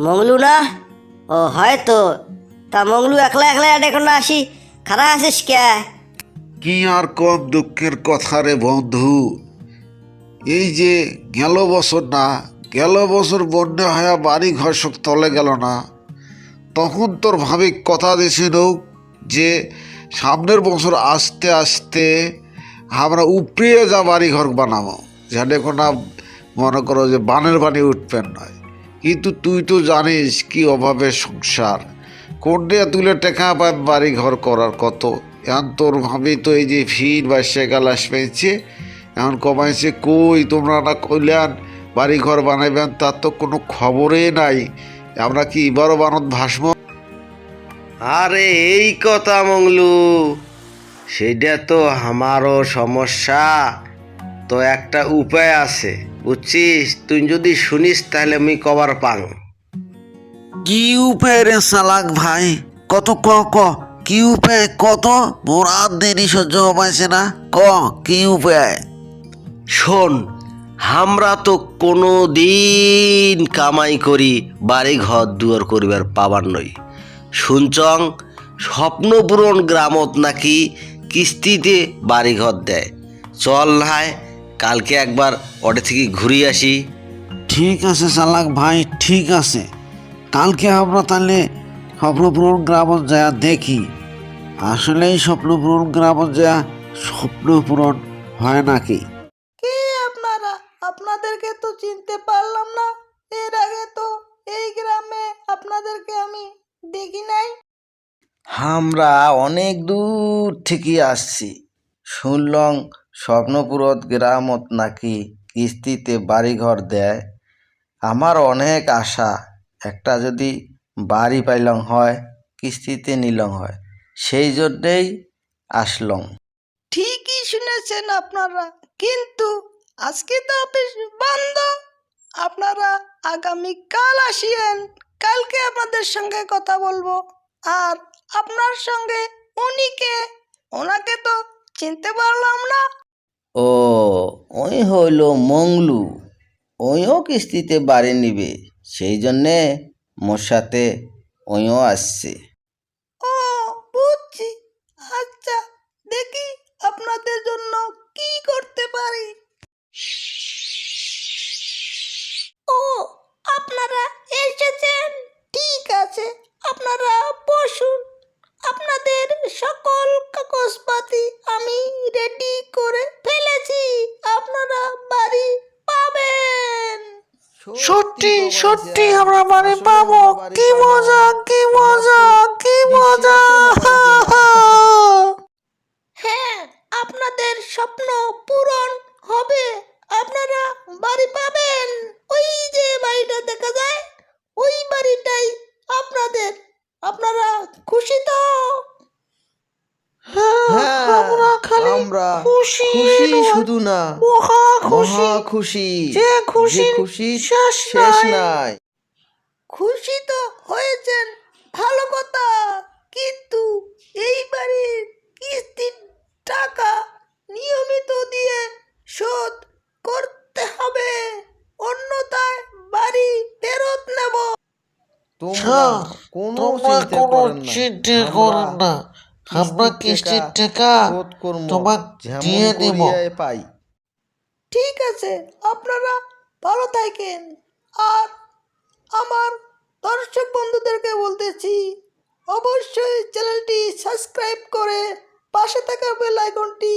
মংলু না? ও, হয়তো। তা মংলু একলা একলা এখন না আসি? খারা আছিস কে? কি আর কম দুঃখের কথা রে বন্ধু? এই যে গেল বছর না, গেল বছর বন্যা হয়ে বাড়ি ঘর সব তলে গেল না। তখন তোর ভাবি কথা দিছিল যে সামনের বছর আস্তে আস্তে আমরা উপড়িয়ে যা বাড়ি ঘর বানাবো। যেন না মনে করো যে বানের বাণী উঠবেন নয় কিন্তু তুই তো জানিস কি অভাবের সংসার। কোনটা তুলে টেকা পায় বাড়ি ঘর করার কত। এখন তোর ভাবি তো এই যে ফির বা সেগালাস পেয়েছে, এখন কমাইছে কই? তোমরা না কইলেন বাড়ি ঘর বানাইবেন, তার তো কোনো খবরই নাই। আমরা কি এবারও বানত ভাসব? আরে এই কথা মংলু, সেটা তো আমারও সমস্যা। তো একটা উপায় আছে বুঝছিস? তুই যদি শুনিস তাহলে আমি কবার পাং। কি উপায় রে সালাক ভাই? কত ক ক? কি উপায়? কত? মোর আর দেরি সহ্য হবাইছে না। ক কি উপায়? শোন আমরা তো কোনো দিন কামাই করি বাড়ি ঘর দুয়ার করিবার পাবার নই। শুনচং স্বপ্নপূরণ গ্রামত নাকি কিস্তিতে বাড়ি ঘর দেয়। চল নাই কালকে একবার ওটা থেকে ঘুরিয়ে আসি। ঠিক আছে সালাক ভাই ঠিক আছে। কালকে আমরা তাহলে স্বপ্নপূরণ গ্রামত যা দেখি। আসলেই স্বপ্নপূরণ গ্রামত যা স্বপ্নপূরণ হয় নাকি? কে আপনারা? আপনাদেরকে তো চিনতে পারলাম না। এর আগে তো এই গ্রামে আপনাদেরকে আমি দেখি নাই। আমরা অনেক দূর থেকে আসছি। শুনলং স্বপ্নপুরত গ্রামত নাকি কিস্তিতে বাড়িঘর দেয়? আমার অনেক আশা। একটা যদি বাড়ি পাইলং হয়, কিস্তিতে নিলং হয়, সেই জন্যেই আসলং। ঠিকই শুনেছেন আপনারা, কিন্তু আজকে তো অফিস বন্ধ। আপনারা আগামী কাল আসিয়েন, কালকে আপনাদের সঙ্গে কথা বলব। আর আপনার সঙ্গে উনিকে, ওনাকে তো চিনতে পারলাম না। ও ওই হইল মংলু। ওইও কিস্তিতে বাড়ি নিবে সেই জন্যে মোর সাথে ওইও আসছে। ও বুঝছি। আচ্ছা দেখি আপনাদের জন্য কি করতে পারি ও আপনারা এসেছেন ঠিক আছে আপনারা বসুন আপনাদের সকল কাগজপাতি আমি রেডি করে ফেলেছি আপনারা বাড়ি পাবেন সত্যি সত্যি আমরা বাড়ি পাবো। কি মজা কি মজা কি মজা হ্যাঁ আপনাদের স্বপ্ন পূরণ হবে আপনারা বাড়ি পাবেন ওই যে বাড়িটা দেখা যায় ওই বাড়িটাই আপনাদের আপনারা খুশি তো আমরা খুশি শুধু না মহা মহা খুশি। যে খুশির খুশি শেষ নাই। খুশি তো হয়েছেন ভালো কথা। কিন্তু এই বাড়ির কিস্তির টাকা নিয়মিত দিয়ে শোধ করতে হবে। অন্যথায় বাড়ি ফেরত নেব। তোমরা কোনো চিন্তা করেন না। আমরা কিস্তির টাকা তোমাক দিয়ে দিব। পাই। ঠিক আছে আপনারা ভালো থাকেন। আর আমার দর্শক বন্ধুদেরকে বলতেছি অবশ্যই চ্যানেলটি সাবস্ক্রাইব করে পাশে থাকা বেল আইকনটি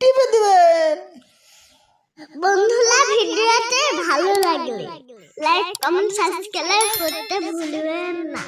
টিপে দিবেন। বন্ধুরা ভিডিওতে ভালো লাগলে লাইক কমেন্ট সাবস্ক্রাইব করতে ভুলবেন না।